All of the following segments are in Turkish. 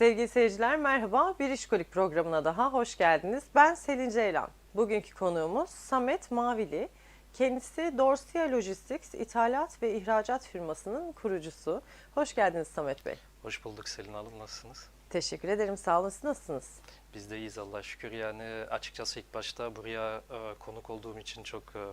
Sevgili seyirciler merhaba. Bir İşkolik programına daha hoş geldiniz. Ben Selin Ceylan. Bugünkü konuğumuz Samet Mavili. Kendisi Dorsia Logistics ithalat ve ihracat firmasının kurucusu. Hoş geldiniz Samet Bey. Hoş bulduk Selin Hanım. Nasılsınız? Teşekkür ederim. Sağ olun. Siz nasılsınız? Biz de iyiyiz Allah'a şükür. Yani açıkçası ilk başta buraya e, konuk olduğum için çok e,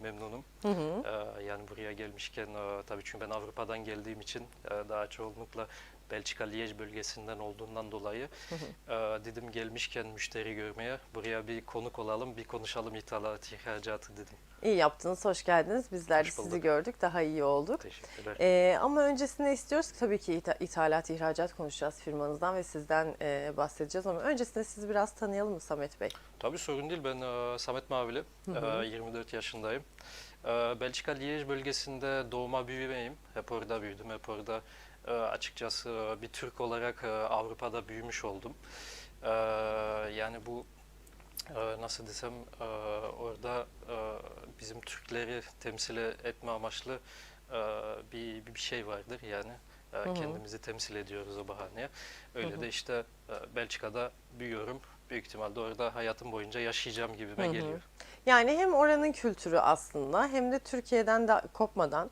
memnunum. Hı hı. E, yani buraya gelmişken e, tabii çünkü ben Avrupa'dan geldiğim için e, daha çoğunlukla Belçika Liège bölgesinden olduğundan dolayı e, dedim gelmişken müşteri görmeye buraya bir konuk olalım, bir konuşalım ithalat, ihracatı dedim. İyi yaptınız. Hoş geldiniz. Bizler de Hoş sizi bulduk. gördük. Daha iyi olduk. Teşekkürler. Ee, ama öncesinde istiyoruz ki tabii ki itha- ithalat, ihracat konuşacağız firmanızdan ve sizden e, bahsedeceğiz ama öncesinde sizi biraz tanıyalım mı Samet Bey? Tabii sorun değil. Ben e, Samet Mavili. E, 24 yaşındayım. E, Belçika Liège bölgesinde doğma büyümeyim. Hep orada büyüdüm. Hep orada e, açıkçası e, bir Türk olarak e, Avrupa'da büyümüş oldum. E, yani bu e, nasıl desem e, orada e, bizim Türkleri temsil etme amaçlı e, bir, bir şey vardır yani. E, hı. Kendimizi temsil ediyoruz o bahaneye. Öyle Hı hı. de işte e, Belçika'da büyüyorum. Büyük ihtimalle orada hayatım boyunca yaşayacağım gibime Hı hı. geliyor. Yani hem oranın kültürü aslında hem de Türkiye'den de kopmadan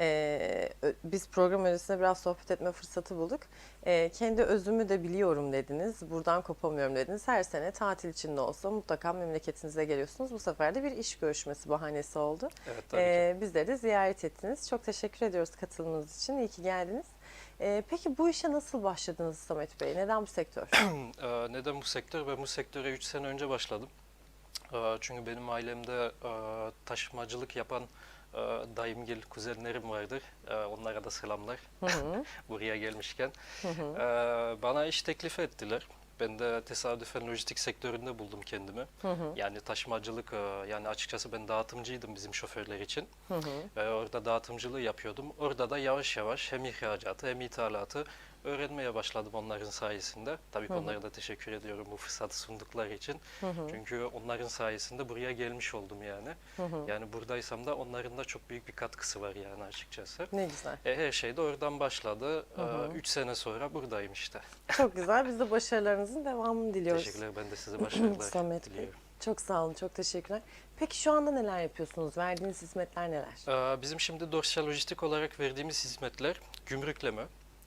e, biz program öncesinde biraz sohbet etme fırsatı bulduk. E, kendi özümü de biliyorum dediniz. Buradan kopamıyorum dediniz. Her sene tatil içinde olsa mutlaka memleketinize geliyorsunuz. Bu sefer de bir iş görüşmesi bahanesi oldu. Evet tabii ki. E, bizleri de ziyaret ettiniz. Çok teşekkür ediyoruz katılımınız için. İyi ki geldiniz. E, peki bu işe nasıl başladınız Samet Bey? Neden bu sektör? Neden bu sektör? Ben bu sektöre 3 sene önce başladım. Çünkü benim ailemde e, taşımacılık yapan dayımgil kuzenlerim vardır. E, onlara da selamlar Hı hı, buraya gelmişken. hı hı. Ee, bana iş teklifi ettiler. Ben de tesadüfen lojistik sektöründe buldum kendimi. Hı hı, Yani taşımacılık, e, yani açıkçası ben dağıtımcıydım bizim şoförler için. hı hı. Ve orada dağıtımcılığı yapıyordum. Orada da yavaş yavaş hem ihracatı hem ithalatı öğrenmeye başladım onların sayesinde. Tabii ki onlara da teşekkür ediyorum bu fırsatı sundukları için. Hı hı, Çünkü onların sayesinde buraya gelmiş oldum yani. hı hı. Yani buradaysam da onların da çok büyük bir katkısı var yani açıkçası. Ne güzel. E, her şey de oradan başladı. Hı hı. 3 sene sonra buradayım işte. Çok güzel. Biz de başarılarınızın devamını diliyoruz. Teşekkürler. Ben de size başarılar Samet Bey. diliyorum. Çok sağ olun, çok teşekkürler. Peki şu anda neler yapıyorsunuz? Verdiğiniz hizmetler neler? Ee, Bizim şimdi dosya lojistik olarak verdiğimiz hizmetler gümrükleme,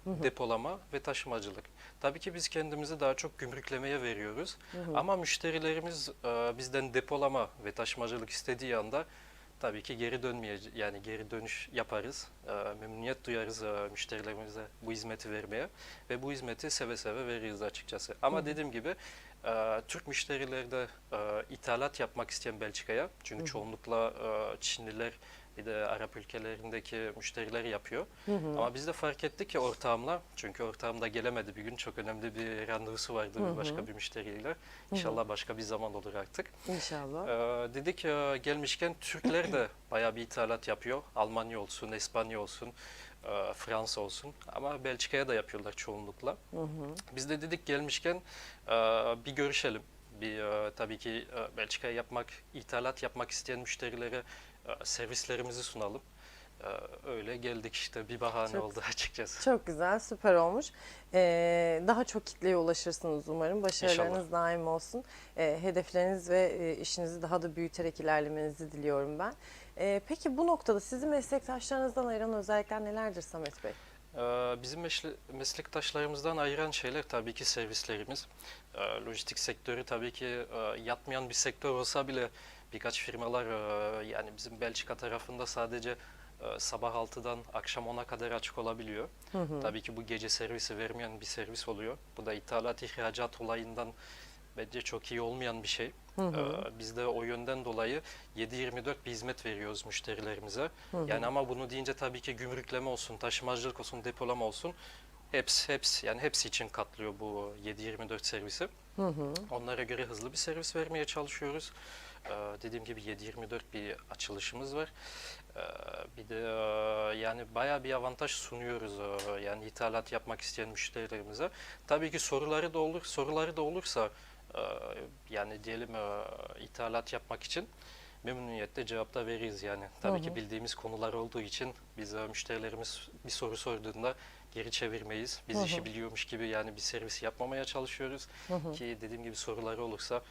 depolama ve taşımacılık. Tabii ki biz kendimizi daha çok gümrüklemeye veriyoruz. Ama müşterilerimiz e, bizden depolama ve taşımacılık istediği anda tabii ki geri dönmeyeceğiz. Yani geri dönüş yaparız. E, Memnuniyet duyarız e, müşterilerimize bu hizmeti vermeye ve bu hizmeti seve seve veririz açıkçası. Ama dediğim gibi e, Türk müşterileri de e, ithalat yapmak isteyen Belçika'ya çünkü çoğunlukla e, Çinliler bir de Arap ülkelerindeki müşteriler yapıyor. Ama biz de fark ettik ki ortağımla, çünkü ortağım da gelemedi bir gün çok önemli bir randevusu vardı bir başka bir müşteriyle. İnşallah başka bir zaman olur artık. İnşallah. Ee, dedik gelmişken Türkler de bayağı bir ithalat yapıyor. Almanya olsun, İspanya olsun, e, Fransa olsun ama Belçika'ya da yapıyorlar çoğunlukla. Biz de dedik gelmişken e, bir görüşelim. Bir e, tabii ki Belçika'ya yapmak, ithalat yapmak isteyen müşterilere servislerimizi sunalım. E, öyle geldik işte bir bahane Çok- oldu açıkçası. Çok güzel, süper olmuş. Ee, daha çok kitleye ulaşırsınız umarım. Başarılarınız daim olsun. Ee, hedefleriniz ve e, işinizi daha da büyüterek ilerlemenizi diliyorum ben. Ee, peki bu noktada sizi meslektaşlarınızdan ayıran özellikler nelerdir Samet Bey? Ee, Bizim meslektaşlarımızdan ayıran şeyler tabii ki servislerimiz. Ee, Lojistik sektörü tabii ki e, yatmayan bir sektör olsa bile birkaç firmalar e, yani bizim Belçika tarafında sadece e, sabah 6'dan akşam 10'a kadar açık olabiliyor. Tabii ki bu gece servisi vermeyen bir servis oluyor. Bu da ithalat ihracat olayından bence çok iyi olmayan bir şey. Ee, Biz de o yönden dolayı 7-24 bir hizmet veriyoruz müşterilerimize. Yani ama bunu deyince tabii ki gümrükleme olsun, taşımacılık olsun, depolama olsun hepsi hepsi yani hepsi için katlıyor bu 7-24 servisi. Onlara göre hızlı bir servis vermeye çalışıyoruz. Ee, dediğim gibi 7-24 bir açılışımız var. Ee, bir de e, yani bayağı bir avantaj sunuyoruz e, yani ithalat yapmak isteyen müşterilerimize. Tabii ki soruları da olur, soruları da olursa e, yani diyelim ithalat yapmak için memnuniyetle cevap da veririz yani. Tabii Hı ki hı. bildiğimiz konular olduğu için biz müşterilerimiz bir soru sorduğunda geri çevirmeyiz. Biz Hı hı. işi biliyormuş gibi yani bir servis yapmamaya çalışıyoruz Hı hı. ki dediğim gibi soruları olursa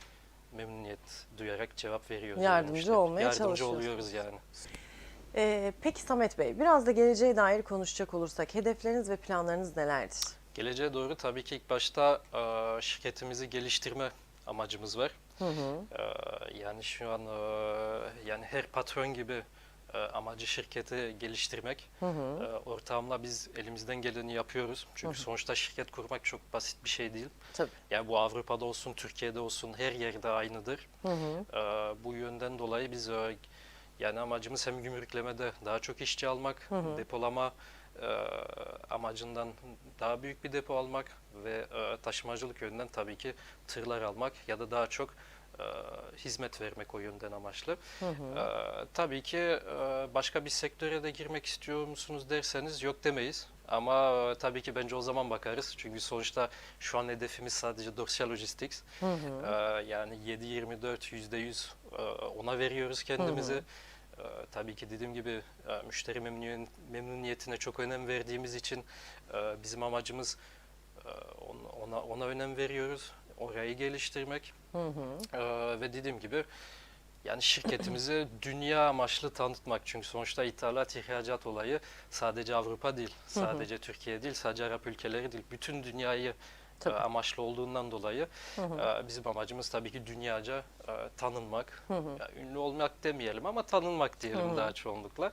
memnuniyet duyarak cevap veriyoruz. Yardımcı müşteri- olmaya Yardımcı oluyoruz yani. Ee, peki Samet Bey, biraz da geleceğe dair konuşacak olursak hedefleriniz ve planlarınız nelerdir? Geleceğe doğru tabii ki ilk başta e, şirketimizi geliştirme amacımız var. Hı hı. E, Yani şu an e, yani her patron gibi amacı şirketi geliştirmek. Hı hı. E, Ortağımla biz elimizden geleni yapıyoruz. Çünkü Hı hı. sonuçta şirket kurmak çok basit bir şey değil. Tabii. Yani bu Avrupa'da olsun, Türkiye'de olsun her yerde aynıdır. Hı hı. E, Bu yönden dolayı biz e, yani amacımız hem gümrüklemede daha çok işçi almak, Hı hı. depolama e, amacından daha büyük bir depo almak ve e, taşımacılık yönünden tabii ki tırlar almak ya da daha çok e, hizmet vermek o yönden amaçlı. Hı hı. Ee, tabii ki e, başka bir sektöre de girmek istiyor musunuz derseniz yok demeyiz. Ama e, tabii ki bence o zaman bakarız. Çünkü sonuçta şu an hedefimiz sadece Dorsia Logistics. Hı hı. Ee, yani 7-24 %100 e, ona veriyoruz kendimizi. Ee, tabii ki dediğim gibi e, müşteri memnuniyet- memnuniyetine çok önem verdiğimiz için e, bizim amacımız e, on- ona, ona önem veriyoruz. Orayı geliştirmek. Hı hı. Ee, ve dediğim gibi yani şirketimizi dünya amaçlı tanıtmak. Çünkü sonuçta ithalat, ihracat olayı sadece Avrupa değil, Hı hı. sadece Türkiye değil, sadece Arap ülkeleri değil. Bütün dünyayı e, Tabii. amaçlı olduğundan dolayı Hı hı. e, bizim amacımız tabii ki dünyaca e, tanınmak. Hı hı. Ya, ünlü olmak demeyelim ama tanınmak diyelim Hı hı. daha çoğunlukla.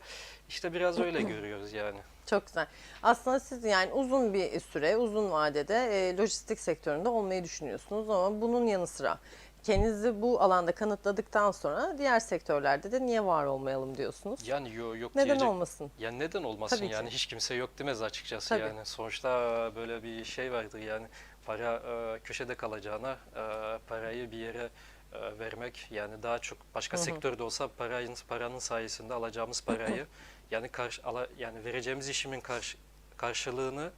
İşte biraz öyle görüyoruz yani. Çok güzel. Aslında siz yani uzun bir süre, uzun vadede e, lojistik sektöründe olmayı düşünüyorsunuz ama bunun yanı sıra kendinizi bu alanda kanıtladıktan sonra diğer sektörlerde de niye var olmayalım diyorsunuz? Yani yo- yok Neden diyecek olmasın? Yani neden olmasın Tabii ki. yani hiç kimse yok demez açıkçası Tabii. yani. Sonuçta böyle bir şey vardır yani para e, köşede kalacağına e, parayı bir yere e, vermek yani daha çok başka Hı hı. sektörde olsa parayın paranın sayesinde alacağımız parayı yani karşı yani vereceğimiz işimin karşı, karşılığını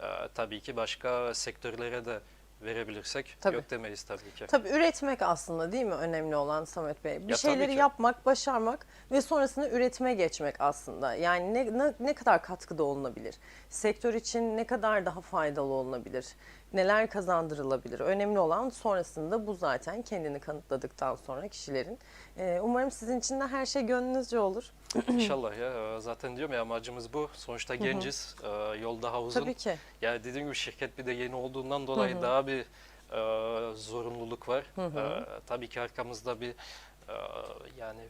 e, tabii ki başka sektörlere de verebilirsek Tabii. yok demeyiz tabii ki. Tabii üretmek aslında değil mi önemli olan Samet Bey? Bir Ya şeyleri yapmak, başarmak ve sonrasında üretime geçmek aslında. Yani ne, ne, ne kadar katkıda olunabilir? Sektör için ne kadar daha faydalı olunabilir? Neler kazandırılabilir? Önemli olan sonrasında bu zaten kendini kanıtladıktan sonra kişilerin. Ee, umarım sizin için de her şey gönlünüzce olur. İnşallah ya zaten diyorum ya amacımız bu. Sonuçta genciz. e, Yol daha uzun. Tabii ki. Yani dediğim gibi şirket bir de yeni olduğundan dolayı daha bir e, zorunluluk var. E, tabii ki arkamızda bir e, yani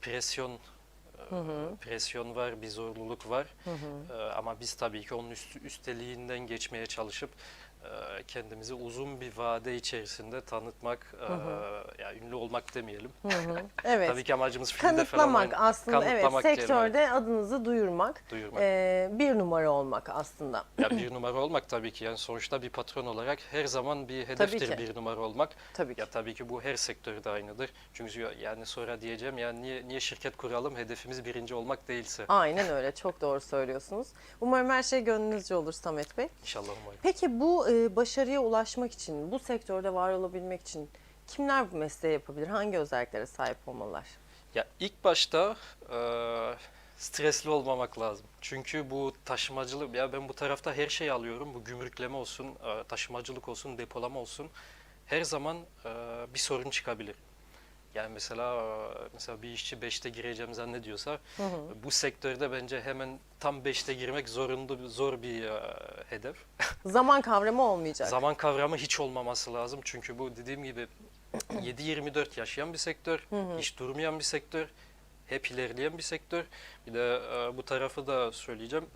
presyon e, Hı hı. presyon var, bir zorunluluk var. Hı hı. Ama biz tabii ki onun üst, üsteliğinden geçmeye çalışıp kendimizi uzun bir vade içerisinde tanıtmak, e, Hı hı. yani ünlü olmak demeyelim. Hı hı. Evet. Tabii ki amacımız filmde falan Kanıtlamak oynamak, aslında kanıtlamak evet sektörde adınızı duyurmak, duyurmak. ee, bir numara olmak aslında. Ya bir numara olmak tabii ki yani sonuçta bir patron olarak her zaman bir hedeftir bir numara olmak. Tabii ki. Ya tabii ki bu her sektörde aynıdır. Çünkü yani sonra diyeceğim yani niye niye şirket kuralım hedefimiz birinci olmak değilse. Aynen öyle. Çok doğru söylüyorsunuz. Umarım her şey gönlünüzce olur Samet Bey. İnşallah umarım. Peki bu e, başarıya ulaşmak için, bu sektörde var olabilmek için kimler bu mesleği yapabilir? Hangi özelliklere sahip olmalılar? Ya ilk başta e, stresli olmamak lazım. Çünkü bu taşımacılık ya ben bu tarafta her şeyi alıyorum. Bu gümrükleme olsun, e, taşımacılık olsun, depolama olsun. Her zaman e, bir sorun çıkabilir. Yani mesela mesela bir işçi 5'te gireceğim zannediyorsa Hı hı. bu sektörde bence hemen tam 5'te girmek zorunda zor bir e, hedef. Zaman kavramı olmayacak. Zaman kavramı hiç olmaması lazım. Çünkü bu dediğim gibi 7-24 yaşayan bir sektör, Hı hı. hiç durmayan bir sektör, hep ilerleyen bir sektör. Bir de e, bu tarafı da söyleyeceğim.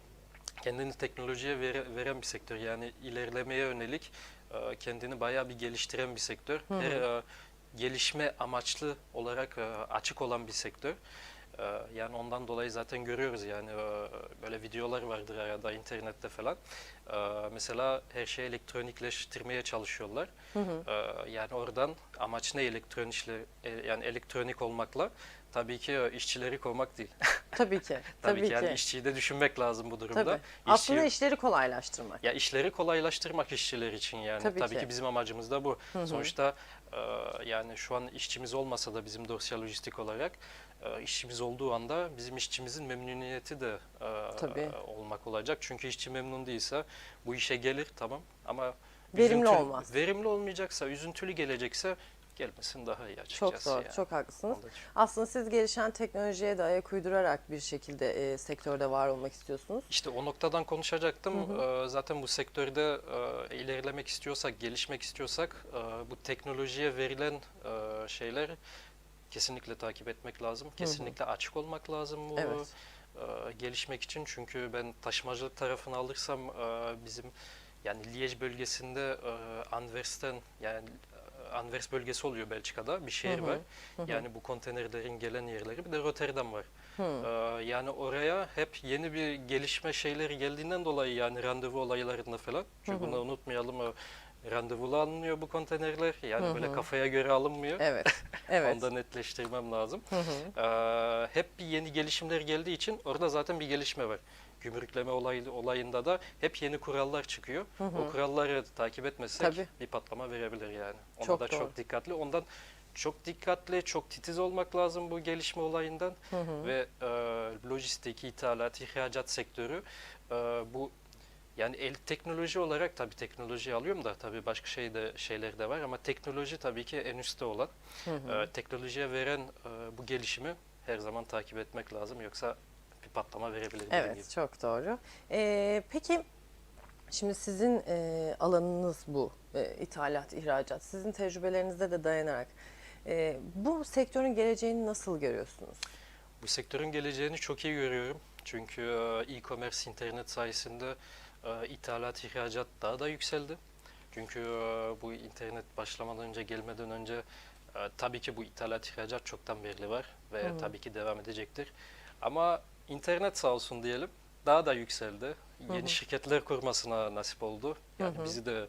Kendini teknolojiye vere- veren bir sektör. Yani ilerlemeye yönelik e, kendini bayağı bir geliştiren bir sektör. Hı hı. Her e, gelişme amaçlı olarak e, açık olan bir sektör. E, yani ondan dolayı zaten görüyoruz yani e, böyle videolar vardır arada internette falan. E, mesela her şeyi elektronikleştirmeye çalışıyorlar. Hı hı. E, yani oradan amaç ne elektronikle e, yani elektronik olmakla tabii ki e, işçileri kovmak değil. Tabii ki. tabii, Tabii ki yani ki. işçiyi de düşünmek lazım bu durumda. Tabii. İşçi- Aslında işleri kolaylaştırmak. ya işleri kolaylaştırmak işçiler için yani. Tabii Tabii, ki. ki. bizim amacımız da bu. Hı hı. Sonuçta yani şu an işçimiz olmasa da bizim dosya lojistik olarak e, işçimiz olduğu anda bizim işçimizin memnuniyeti de e, Tabii. olmak olacak. Çünkü işçi memnun değilse bu işe gelir tamam ama Verimli üzüntülü- olmaz. Verimli olmayacaksa, üzüntülü gelecekse gelmesin daha iyi açıkçası. Çok doğru, yani. çok haklısınız. Aslında siz gelişen teknolojiye de ayak uydurarak bir şekilde e, sektörde var olmak istiyorsunuz. İşte o noktadan konuşacaktım. Hı Ee, Zaten bu sektörde e, ilerlemek istiyorsak, gelişmek istiyorsak e, bu teknolojiye verilen e, şeyler kesinlikle takip etmek lazım. Kesinlikle açık olmak lazım bu Evet. e, gelişmek için. Çünkü ben taşımacılık tarafını alırsam e, bizim yani Liège bölgesinde e, Anvers'ten yani e, Anvers bölgesi oluyor Belçika'da bir şehir Hı hı, var. hı hı. Yani bu konteynerlerin gelen yerleri bir de Rotterdam var. Hı. Ee, yani oraya hep yeni bir gelişme şeyleri geldiğinden dolayı yani randevu olaylarında falan. Çünkü Hı hı. bunu unutmayalım. Randevulu alınıyor bu konteynerler. Yani Hı böyle kafaya göre alınmıyor. Evet, evet. Onu da netleştirmem lazım. Hı hı. Ee, hep yeni gelişimler geldiği için orada zaten bir gelişme var. Gümrükleme olay, olayında da hep yeni kurallar çıkıyor. Hı hı. O kuralları takip etmezsek Tabii. bir patlama verebilir yani. Ona Çok da doğru. çok dikkatli. Ondan çok dikkatli, çok titiz olmak lazım bu gelişme olayından Hı hı. ve e, lojistik, ithalat, ihracat sektörü e, bu yani el teknoloji olarak tabii teknoloji alıyorum da tabii başka şey de şeyler de var ama teknoloji tabii ki en üstte olan. Hı hı. E, teknolojiye veren e, bu gelişimi her zaman takip etmek lazım yoksa bir patlama verebilir dediğim gibi. Evet, çok doğru. Ee, peki, şimdi sizin e, alanınız bu, e, ithalat, ihracat. Sizin tecrübelerinize de dayanarak e, bu sektörün geleceğini nasıl görüyorsunuz? Bu sektörün geleceğini çok iyi görüyorum. Çünkü e, e-commerce internet sayesinde e, ithalat, ihracat daha da yükseldi. Çünkü e, bu internet başlamadan önce, gelmeden önce e, tabii ki bu ithalat, ihracat çoktan beri var ve Hı hı. tabii ki devam edecektir. Ama internet sağ olsun diyelim daha da yükseldi. Hı Yeni hı. şirketler kurmasına nasip oldu. Yani Hı hı. bizi de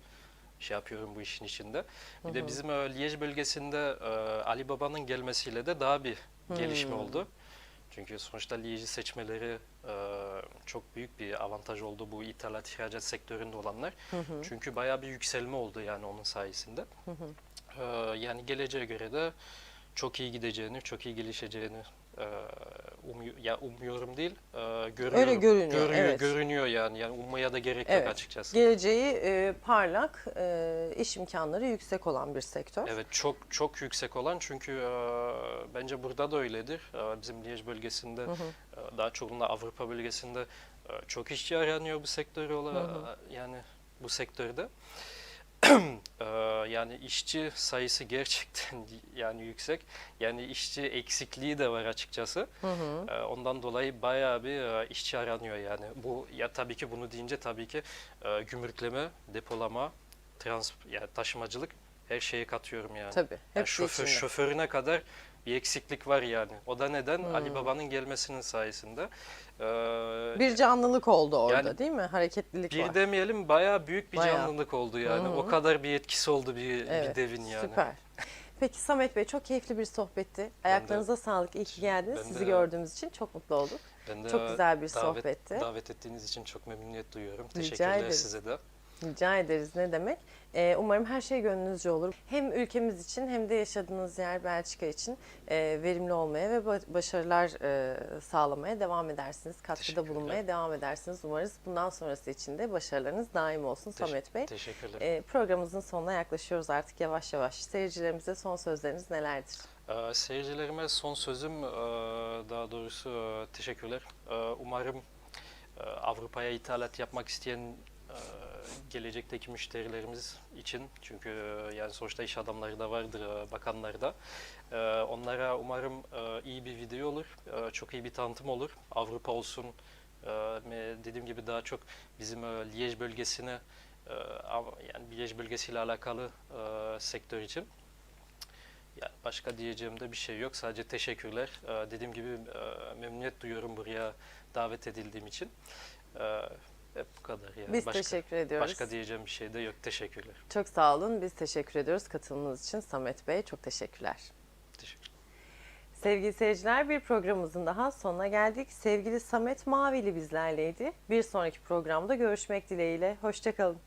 şey yapıyorum bu işin içinde. Bir Hı de hı. bizim e, Liège bölgesinde e, Ali Baba'nın gelmesiyle de daha bir gelişme Hmm. oldu. Çünkü sonuçta Liège'i seçmeleri e, çok büyük bir avantaj oldu bu ithalat ihracat sektöründe olanlar. Hı hı. Çünkü bayağı bir yükselme oldu yani onun sayesinde. Hı hı. E, yani geleceğe göre de çok iyi gideceğini, çok iyi gelişeceğini e, ya umuyorum değil, e, görüyorum. Öyle görünüyor, Görüyor- evet. Görünüyor yani. Yani ummaya da gerek Evet. yok açıkçası. Geleceği e, parlak, e, iş imkanları yüksek olan bir sektör. Evet çok çok yüksek olan çünkü e, bence burada da öyledir. E, bizim Liège bölgesinde Hı hı. e, daha çoğunluğla Avrupa bölgesinde e, çok işçi aranıyor bu sektör ola Hı hı. yani bu sektörde. Yani işçi sayısı gerçekten yani yüksek. Yani işçi eksikliği de var açıkçası. Hı hı. Ondan dolayı bayağı bir işçi aranıyor yani. Bu ya tabii ki bunu deyince tabii ki gümrükleme, depolama, trans yani taşımacılık her şeyi katıyorum yani. Tabii, Yani hepsi şoför, içinde. şoförüne kadar bir eksiklik var yani. O da neden? Hmm. Ali Baba'nın gelmesinin sayesinde. Ee, Bir canlılık oldu orada Yani değil mi? Hareketlilik bir var. demeyelim bayağı büyük bir Bayağı. canlılık oldu yani. Hı. O kadar bir etkisi oldu bir, Evet, bir devin yani. Süper. Peki Samet Bey çok keyifli bir sohbetti. Ayaklarınıza sağlık. İyi ki geldiniz. Sizi de- gördüğümüz için çok mutlu olduk. Ben de Çok güzel bir davet, sohbetti. Davet ettiğiniz için çok memnuniyet duyuyorum. Rica Teşekkürler ederiz. size de. Rica ederiz ne demek. Ee, umarım her şey gönlünüzce olur. Hem ülkemiz için hem de yaşadığınız yer Belçika için e, verimli olmaya ve ba- başarılar e, sağlamaya devam edersiniz. Katkıda bulunmaya devam edersiniz. Umarız bundan sonrası için de başarılarınız daim olsun Teş- Samet Bey. Teşekkürler. E, programımızın sonuna yaklaşıyoruz artık yavaş yavaş. Seyircilerimize son sözleriniz nelerdir? Ee, seyircilerime son sözüm, e, daha doğrusu e, teşekkürler. E, Umarım e, Avrupa'ya ithalat yapmak isteyen e, gelecekteki müşterilerimiz için, çünkü e, yani sonuçta iş adamları da vardır, e, bakanlar da. E, Onlara umarım iyi bir video olur, çok iyi bir tanıtım olur. Avrupa olsun, dediğim gibi daha çok bizim Liège bölgesine, yani Liège bölgesiyle alakalı sektör için. Yani başka diyeceğim de bir şey yok. Sadece teşekkürler. Ee, dediğim gibi e, memnuniyet duyuyorum buraya davet edildiğim için. Ee, hep bu kadar yani. Biz başka, teşekkür ediyoruz. Başka diyeceğim bir şey de yok. Teşekkürler. Çok sağ olun. Biz teşekkür ediyoruz katılımınız için. Samet Bey çok teşekkürler. Teşekkür. Sevgili seyirciler bir programımızın daha sonuna geldik. Sevgili Samet Mavili bizlerleydi. Bir sonraki programda görüşmek dileğiyle. Hoşçakalın.